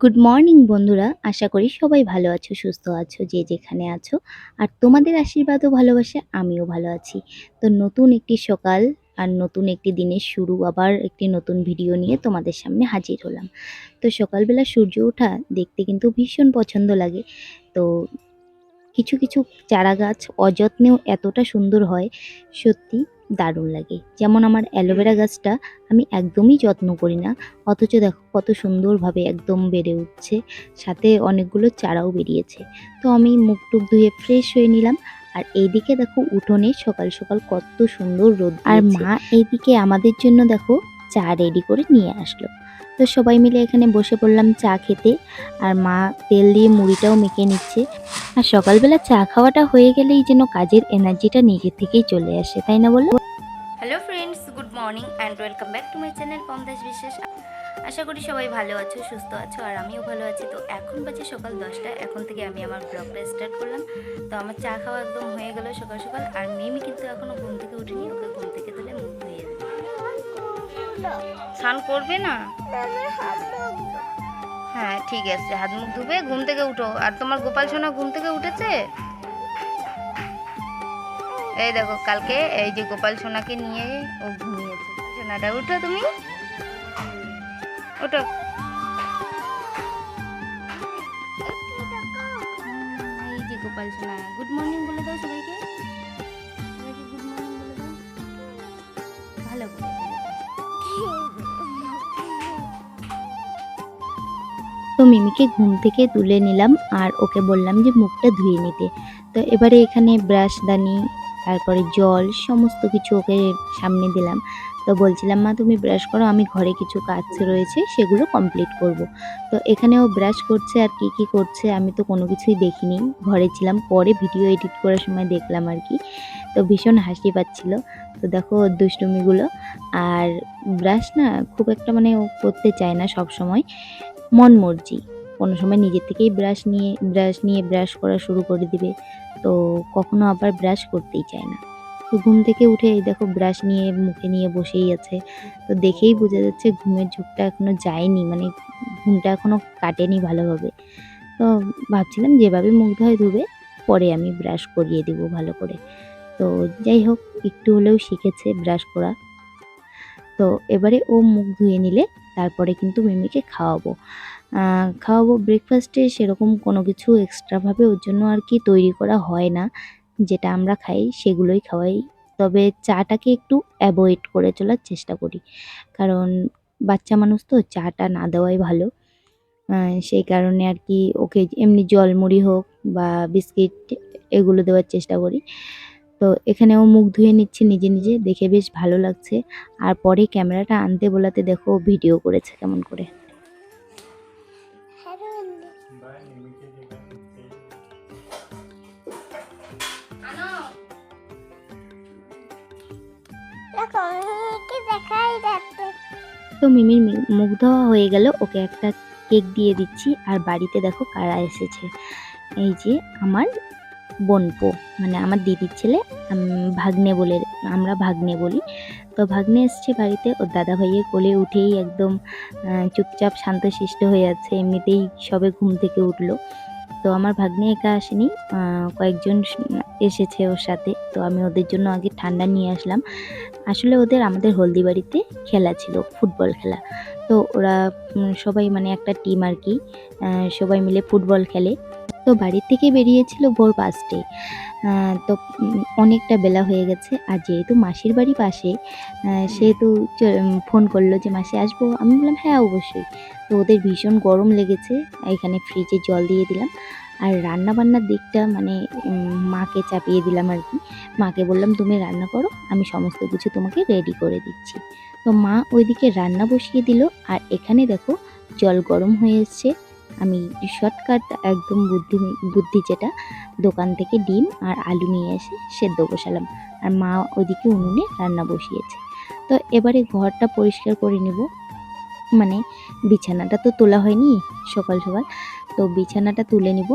Good morning বন্ধুরা। আশা করি সবাই ভালো আছো, সুস্থ আছো, যে যেখানে আছো। আর তোমাদের আশীর্বাদ ও ভালোবাসা, আমিও ভালো আছি। তো নতুন একটি সকাল আর নতুন একটি দিনের শুরু, আবার একটি নতুন ভিডিও নিয়ে তোমাদের সামনে হাজির হলাম। তো সকালবেলা সূর্য ওঠা দেখতে কিন্তু ভীষণ পছন্দ লাগে। তো কিছু কিছু চারা গাছ অযত্নেও এতটা সুন্দর হয়, সত্যি। দারুণ লাগে। যেমন আমার অ্যালোভেরা গাছটা আমি একদমই যত্ন করি না। অথচ দেখো কত সুন্দরভাবে একদম বেড়ে উঠছে। সাথে অনেকগুলো চারাও বেরিয়েছে। তো আমি মুখ টুক ধুয়ে ফ্রেশ হয়ে নিলাম। আর এইদিকে দেখো উঠোনে সকাল সকাল কত সুন্দর রোদ আর মা এইদিকে আমাদের জন্য দেখো চা রেডি করে নিয়ে আসলো। তো সবাই মিলে এখানে বসে পড়লাম চা খেতে। আর মা তেল দিয়ে মুড়িটাও মেখে নিচ্ছে। আর সকালবেলা চা খাওয়াটা হয়ে গেলেই যেন কাজের এনার্জিটা নিজের থেকেই চলে আসে, তাই না বলো? Hello friends good morning and welcome back to my channel পমদাস বিশেষ আশা করি সবাই ভালো আছো, সুস্থ আছো, আর আমিও ভালো আছি। তো এখন বাজে সকাল দশটা, এখন থেকে আমি আমার ব্লগটা স্টার্ট করলাম। তো আমার চা খাওয়া একদম হয়ে গেল সকাল সকাল, আর মিমি কিন্তু এখনও ঘুম থেকে উঠিনি, ওকে ঘুম থেকে তুলে মুখ স্নান করবে না? হ্যাঁ ঠিক আছে হাত মুখ ধুবে ঘুম থেকে উঠো। আর তোমার গোপাল সোনা ঘুম থেকে উঠেছে? এই দেখো কালকে এই যে গোপাল সোনাকে নিয়ে ও ঘুমিয়েছে। সোনাটা উঠো তুমি। ওঠো এই যে গোপাল সোনা গুড মর্নিং বলে দাও সবাইকে। সবাইকে গুড মর্নিং বলে দাও। ভালো করে। তো মিমিকে ঘুম থেকে তুলে নিলাম আর ওকে বললাম যে মুখটা ধুয়ে নিতে। তো এবারে এখানে ব্রাশ, দানি, তারপরে জল সমস্ত কিছু ওকে সামনে দিলাম। তো বলছিলাম, মা, তুমি ব্রাশ করো, আমি ঘরে কিছু কাজ রয়েছে, সেগুলো কমপ্লিট করব। তো এখানে ও ব্রাশ করছে আর কি কি করছে আমি তো কোনো কিছুই দেখিনি। ঘরে ছিলাম, পরে ভিডিও এডিট করার সময় দেখলাম আর কি। তো ভীষণ হাসি পাচ্ছিল। তো দেখো দুষ্টুমিগুলো। আর ব্রাশ না খুব একটা মানে ও করতে চায় না সব সময় মন মর্জি। কোনো সময় নিজের থেকেই ব্রাশ নিয়ে ব্রাশ নিয়ে ব্রাশ করা শুরু করে দিবে। তো কখনো আবার ব্রাশ করতেই চায় না। তো ঘুম থেকে উঠে এই দেখো ব্রাশ নিয়ে, মুখে নিয়ে বসেই আছে। তো দেখেই বোঝা যাচ্ছে ঘুমের ঝোঁকটা এখনও যায়নি। মানে ঘুমটা এখনও কাটেনি ভালোভাবে। তো ভাবছিলাম যেভাবে মুখ ধোয় ধুবে, পরে আমি ব্রাশ করিয়ে দেবো ভালো করে। তো যাই হোক, একটু হলেও শিখেছে ব্রাশ করা। তো এবারে ও মুখ ধুয়ে নিলে তারপরে কিন্তু মিমিকে খাওয়াবো। খাওয়াবো ব্রেকফাস্টে সেরকম কোনো কিছু এক্সট্রাভাবে ওর জন্য আর কি তৈরি করা হয় না। যেটা আমরা খাই সেগুলোই খাওয়াই। তবে চাটাকে একটু অ্যাভয়েড করে চলার চেষ্টা করি। কারণ বাচ্চা মানুষ তো চাটা না দেওয়াই ভালো। সেই কারণে আর কি ওকে এমনি জল মুড়ি হোক বা বিস্কিট এগুলো দেওয়ার চেষ্টা করি। তো এখানে ও মুখ ধুয়ে নিচ্ছে নিজে নিজে দেখে বেশ ভালো লাগছে। আর পরে ক্যামেরাটা আনতে বলাতে দেখো ভিডিও করেছে কেমন করে। তো মিমির মুখ ধোয়া হয়ে গেল ওকে একটা কেক দিয়ে দিচ্ছি। আর বাড়িতে দেখো কারা এসেছে। এই যে আমার বোনপো মানে আমার দিদির ছেলে ভাগ্নে বলে, আমরা ভাগ্নে বলি। তো ভাগ্নে এসছে বাড়িতে, ওর দাদা ভাইয়ের কোলে উঠেই একদম চুপচাপ শান্তশিষ্ট হয়ে আছে, এমনিতেই সবে ঘুম থেকে উঠল। তো আমার ভাগ্নে একা আসেনি কয়েকজন এসেছে ওর সাথে। তো আমি ওদের জন্য আগে ঠান্ডা নিয়ে আসলাম। আসলে ওদের আমাদের হলদিবাড়িতে খেলা ছিল, ফুটবল খেলা। তো ওরা সবাই মানে একটা টিম আর কি সবাই মিলে ফুটবল খেলে। তো বাড়ির থেকে বেরিয়েছিল ভোর পাঁচটায়। তো অনেকটা বেলা হয়ে গেছে আর যেহেতু মাসির বাড়ি পাশে সেহেতু ফোন করল যে, মাসি, আসব? আমি বললাম হ্যাঁ অবশ্যই। তো ওদের ভীষণ গরম লেগেছে, এখানে ফ্রিজে জল দিয়ে দিলাম। আর রান্না বান্নার দিকটা মানে মাকে চাপিয়ে দিলাম আর কি। মাকে বললাম, তুমি রান্না করো, আমি সমস্ত কিছু তোমাকে রেডি করে দিচ্ছি। তো মা ওইদিকে রান্না বসিয়ে দিল, আর এখানে দেখো জল গরম হয়ে এসছে। আমি শর্টকাট একদম বুদ্ধি বুদ্ধি যেটা, দোকান থেকে ডিম আর আলু নিয়ে এসে সেদ্ধ বসালাম। আর মা ওইদিকে উনুনে রান্না বসিয়েছে। তো এবারে ঘরটা পরিষ্কার করে নেব। মানে বিছানাটা তো তোলা হয়নি সকাল সকাল। তো বিছানাটা তুলে নিব।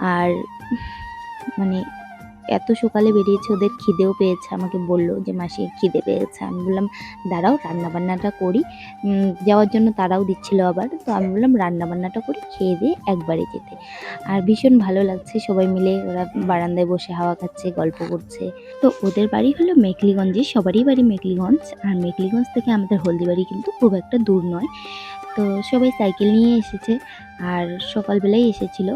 আর মানে এত সকালে বেরিয়েছে, ওদের খিদেও পেয়েছে, আমাকে বলল যে, মাসি, খিদে পেয়েছে। আমি বললাম, দাঁড়াও, রান্নাবান্নাটা করি। যাওয়ার জন্য তারাও দিচ্ছিল আবার, তো আমি বললাম, রান্নাবান্নাটা করি, খেয়ে দিয়ে একবারে যেতে। আর ভীষণ ভালো লাগছে, সবাই মিলে ওরা বারান্দায় বসে হাওয়া খাচ্ছে, গল্প করছে। তো ওদের বাড়ি হলো মেকলিগঞ্জে সবারই বাড়ি মেকলিগঞ্জ। আর মেকলিগঞ্জ থেকে আমাদের হলদিবাড়ি কিন্তু খুব একটা দূর নয়। তো সবাই সাইকেল নিয়ে এসেছে, আর সকালবেলাই এসেছিল।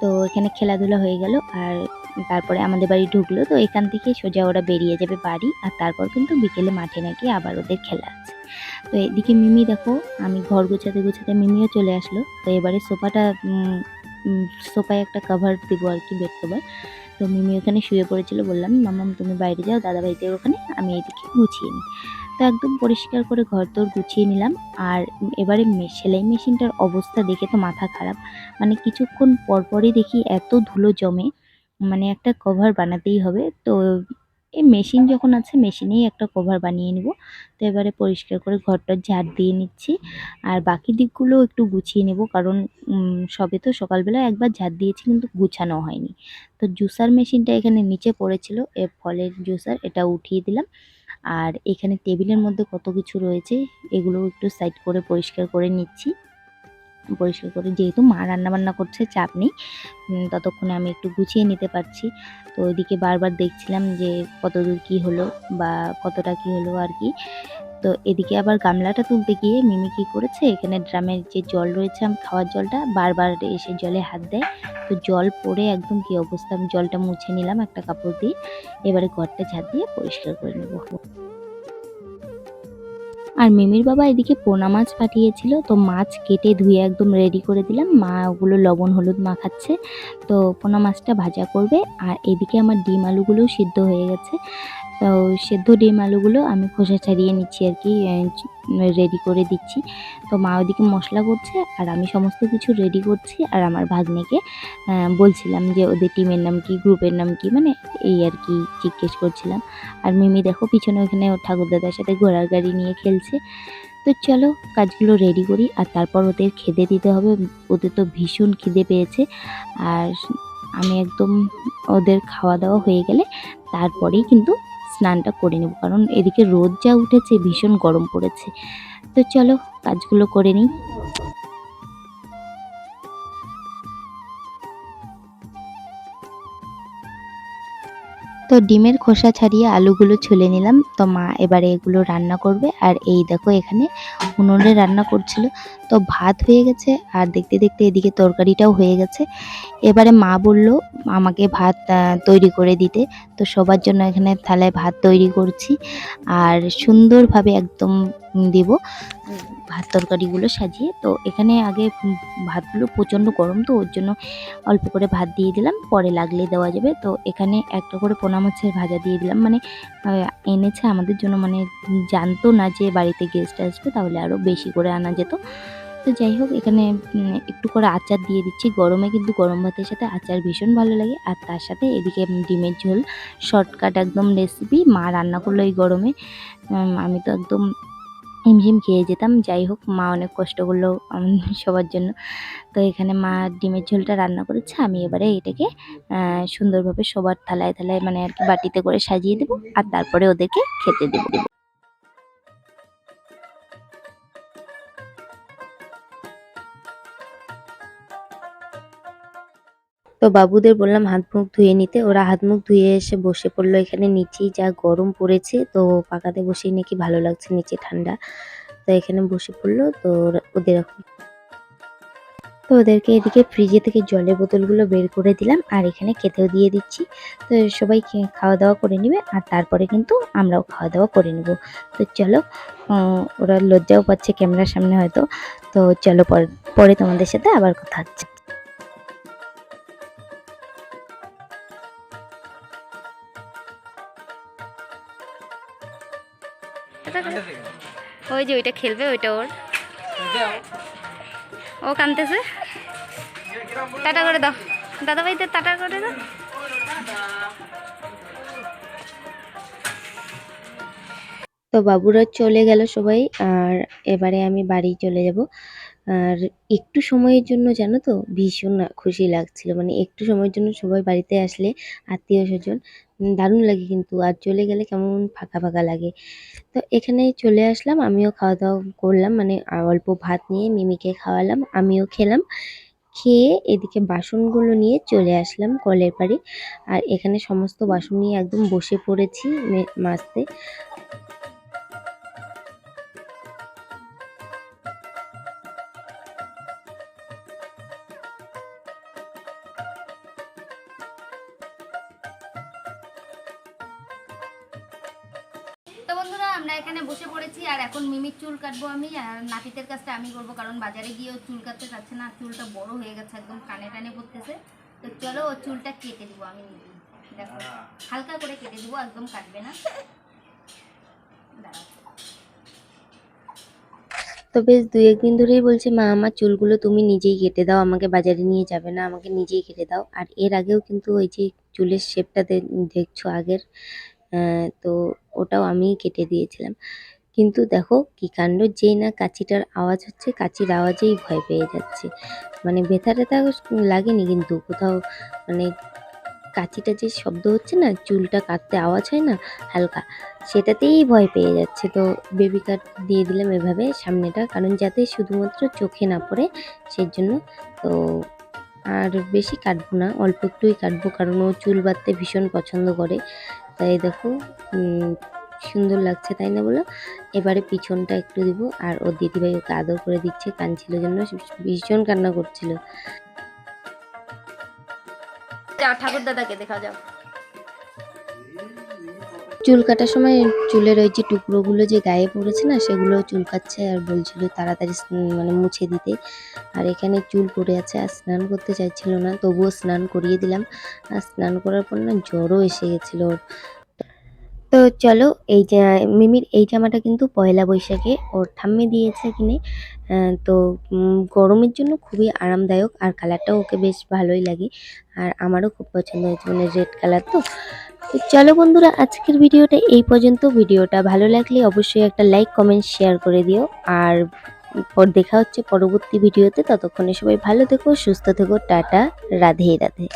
তো এখানে খেলাধুলা হয়ে গেল, আর তারপরে আমাদের বাড়ি ঢুকলো, তো এখান থেকে সোজা ওরা বেরিয়ে যাবে বাড়ি, আর তারপর কিন্তু বিকেলে মাঠে নাকি আবার ওদের খেলা আছে। তো এদিকে মিমি দেখো, আমি ঘর গোছাতে গোছাতে মিমিও চলে আসলো। তো এবারে সোফাটা সোফায় একটা কভার দিব আর কি বেড কভার তো মিমি ওখানে শুয়ে পড়েছিল, বললাম মামাম তুমি বাইরে যাও, দাদা ভাইদের ওখানে, আমি এদিকে গুছিয়ে নিই। তো একদম পরিষ্কার করে ঘর তোর গুছিয়ে নিলাম, আর এবারে সেলাই মেশিনটার অবস্থা দেখে তো মাথা খারাপ। মানে কিছুক্ষণ পরপরই দেখি এত ধুলো জমে মানে একটা কভার বানাতেই হবে। তো এই মেশিন যখন আছে মেশিনেই একটা কভার বানিয়ে নিব। তো এবারে পরিষ্কার করে ঘরটা ঝাড় দিয়ে নিচ্ছি। আর বাকি দিকগুলো একটু গুছিয়ে নেব, কারণ সবে তো সকালবেলা একবার ঝাড় দিয়েছি, কিন্তু গুছানো হয়নি। তো জুসার মেশিনটা এখানে নিচে পড়েছিল এ ফলের জুসার, এটা উঠিয়ে দিলাম। আর এখানে টেবিলের মধ্যে কত কিছু রয়েছে, এগুলো একটু সাইড করে পরিষ্কার করে নিচ্ছি। পরিষ্কার করে। যেহেতু মা রান্না বান্না করছে, চাপ নেই। ততক্ষণে আমি একটু গুছিয়ে নিতে পারছি। তো ওইদিকে বারবার দেখছিলাম যে কতদূর কি হলো বা কতটা কি হলো আর কি। তো এদিকে আবার গামলাটা তুলতে গিয়ে মিমি কি করেছে, এখানে ড্রামের যে জল রয়েছে খাওয়ার জলটা বারবার এসে জলে হাত দেয়। তো জল পড়ে একদম কি অবস্থা? আমি জলটা মুছে নিলাম একটা কাপড় দিয়ে। এবারে ঘরটা ঝাড় দিয়ে পরিষ্কার করে নেব। আর মিমির বাবা এদিকে পোনা মাছ পাঠিয়েছিল, তো মাছ কেটে ধুয়ে একদম রেডি করে দিলাম। মা ওগুলো লবণ হলুদ মাখাচ্ছে, তো পোনা মাছটা ভাজা করবে। আর এদিকে আমার ডিম আলুগুলোও সিদ্ধ হয়ে গেছে। তো সেদ্ধ ডিম আলুগুলো আমি খোসা ছাড়িয়ে নিচ্ছি আর কি রেডি করে দিচ্ছি। তো মা ওদিকে মশলা করছে আর আমি সমস্ত কিছু রেডি করছি আর আমার ভাগ্নেকে বলছিলাম যে ওদের টিমের নাম কি, গ্রুপের নাম কি মানে এই আর কি জিজ্ঞেস করছিলাম। আর মিমি দেখো পিছনে ওখানে ওর ঠাকুরদাদার সাথে ঘোড়ার গাড়ি নিয়ে খেলছে। তো চলো কাজগুলো রেডি করি আর তারপর ওদের খেতে দিতে হবে। ওদের তো ভীষণ খিদে পেয়েছে। আর আমি একদম ওদের খাওয়া দাওয়া হয়ে গেলে তারপরেই কিন্তু স্নানটা করে নেব, কারণ এদিকে রোদ যা উঠেছে ভীষণ গরম পড়েছে। তো চলো, কাজগুলো করে নিই। তো ডিমের খোসা ছাড়িয়ে আলুগুলো ছুলে নিলাম। তো মা এবারে এগুলো রান্না করবে। আর এই দেখো এখানে উনুনে রান্না করছিল। তো ভাত হয়ে গেছে। আর দেখতে দেখতে এদিকে তরকারিটাও হয়ে গেছে। এবারে মা বলল, আমাকে ভাত তৈরি করে দিতে। তো সবার জন্য এখানে থালায় ভাত তৈরি করছি। আর সুন্দরভাবে একদম দেব। ভাত তরকারিগুলো সাজিয়ে। তো এখানে আগে ভাতগুলো প্রচণ্ড গরম তো ওর জন্য অল্প করে ভাত দিয়ে দিলাম। পরে লাগলে দেওয়া যাবে। তো এখানে একটা করে পোনা মাছের ভাজা দিয়ে দিলাম। মানে এনেছে আমাদের জন্য মানে জানতো না যে বাড়িতে গেস্ট আসবে তাহলে আরও বেশি করে আনা যেত। তো যাই হোক এখানে একটু করে আচার দিয়ে দিচ্ছি। গরমে কিন্তু গরম ভাতের সাথে আচার ভীষণ ভালো লাগে। আর তার সাথে এদিকে ডিমের ঝোল শর্টকাট একদম রেসিপি মা রান্না করল এই গরমে। আমি তো একদম হিমঝিম খেয়ে যেতাম, যাই হোক মা অনেক কষ্ট করল সবার জন্য। তো এখানে মা ডিমের ঝোলটা রান্না করেছে, আমি এবারে এটাকে সুন্দরভাবে সবার থালায় থালায় মানে আর কি বাটিতে করে সাজিয়ে দেবো, আর তারপরে ওদেরকে খেতে দেবো। তো বাবুদের বললাম, হাত মুখ ধুয়ে নিতে। ওরা হাত মুখ ধুয়ে এসে বসে পড়ল এখানে নিচেই যা গরম পড়েছে। তো পাকাতে বসেই নাকি ভালো লাগছে নিচে ঠান্ডা। তো এখানে বসে পড়ল, তো ওদের এখন তো ওদেরকে এদিকে ফ্রিজে থেকে জলের বোতলগুলো বের করে দিলাম। আর এখানে খেতেও দিয়ে দিচ্ছি। তো সবাই খাওয়া দাওয়া করে নেবে। আর তারপরে কিন্তু আমরাও খাওয়া দাওয়া করে নেব। তো চলো ওরা লজ্জাও পাচ্ছে ক্যামেরার সামনে হয়তো। তো চলো পরে তোমাদের সাথে আবার কথা হচ্ছে। ওই যে ওইটা খেলবে, ওইটা ওর। ও কানতেছে। টাটা করে দাও। দাদা ভাইদের টাটা করে দাও। তো বাবুরা চলে গেল সবাই, আর এবারে আমি বাড়ি চলে যাব। আর একটু সময়ের জন্য জানো তো ভীষণ খুশি লাগছিল। মানে একটু সময়ের জন্য সবাই বাড়িতে আসলে আত্মীয় স্বজন দারুণ লাগে কিন্তু। আর চলে গেলে কেমন ফাঁকা ফাঁকা লাগে। তো এখানে চলে আসলাম, আমিও খাওয়া দাওয়া করলাম মানে অল্প ভাত নিয়ে মিমিকে খাওয়ালাম, আমিও খেলাম। খেয়ে এদিকে বাসনগুলো নিয়ে চলে আসলাম কলের পাড়ে। আর এখানে সমস্ত বাসন নিয়ে একদম বসে পড়েছি মে- মাজতে। বন্ধুরা, আমরা এখানে বসে পড়েছি আর এখন মিমির চুল কাটবো আমি আর নাতিদের কাজটা আমি করব, কারণ বাজারে গিয়েও চুল কাটতে চাচ্ছে না, চুলটা বড় হয়ে গেছে একদম, কানে টানে পড়তেছে। তো চলো ও চুলটা কেটে দিব আমি দেখো, হালকা করে কেটে দিব, একদম কাটবে না। তো বেশ, দুই একদিন ধরেই বলছে, মা, আমার চুলগুলো তুমি নিজেই কেটে দাও, আমাকে বাজারে নিয়ে যাবে না, আমাকে নিজেই কেটে দাও। আর এর আগেও কিন্তু ওই যে চুলের শেপটা দেখছ আগের তো ওটাও আমিই কেটে দিয়েছিলাম। কিন্তু দেখো কি কাণ্ড, যেই না কাঁচিটার আওয়াজ হচ্ছে, কাঁচির আওয়াজেই ভয় পেয়ে যাচ্ছে। মানে ব্যথা ট্যাথা লাগেনি, কিন্তু কোথাও মানে কাঁচিটা যে শব্দ হচ্ছে না, চুলটা কাটতে আওয়াজ হয় না, হালকা, সেটাতেই ভয় পেয়ে যাচ্ছে। তো বেবি কাট দিয়ে দিলাম এভাবে সামনেটা, কারণ যাতে শুধুমাত্র চোখে না পড়ে সেই জন্য তো আর বেশি কাটবো না, অল্প একটুই কাটবো, কারণ ও চুল বাঁধতে ভীষণ পছন্দ করে। তাই দেখো সুন্দর লাগছে, তাই না বলো? এবারে পিছনটা একটু দিব, আর ওর দিদিভাই ওকে আদর করে দিচ্ছে, কাঁদছিল জন্য ভীষণ কান্না করছিল। ঠাকুর দাদাকে দেখা যাও। চুল কাটার সময় চুলের ওই যে টুকরোগুলো যে গায়ে পড়েছে না সেগুলো চুল চুলকাচ্ছে আর বলছিল তাড়াতাড়ি মানে মুছে দিতে। আর এখানে চুল পড়ে আছে আর স্নান করতে চাইছিল না, তবুও স্নান করিয়ে দিলাম। আর স্নান করার পর না জ্বরও এসে গেছিল ওর। তো চলো, এই যে, মিমির এই জামাটা কিন্তু পয়লা বৈশাখে ওর ঠাম্মি দিয়েছে কিনে। তো গরমের জন্য খুবই আরামদায়ক আর কালারটাও ওকে বেশ ভালোই লাগে। আর আমারও খুব পছন্দ হয়েছে মানে রেড কালার তো। তো চলো বন্ধুরা, আজকের ভিডিওটা এই পর্যন্ত। ভিডিওটা ভালো লাগলে অবশ্যই একটা লাইক কমেন্ট শেয়ার করে দিও। আর পর দেখা হচ্ছে পরবর্তী ভিডিওতে। ততক্ষণে সবাই ভালো থেকো, সুস্থ থেকো। টাটা, রাধে রাধে।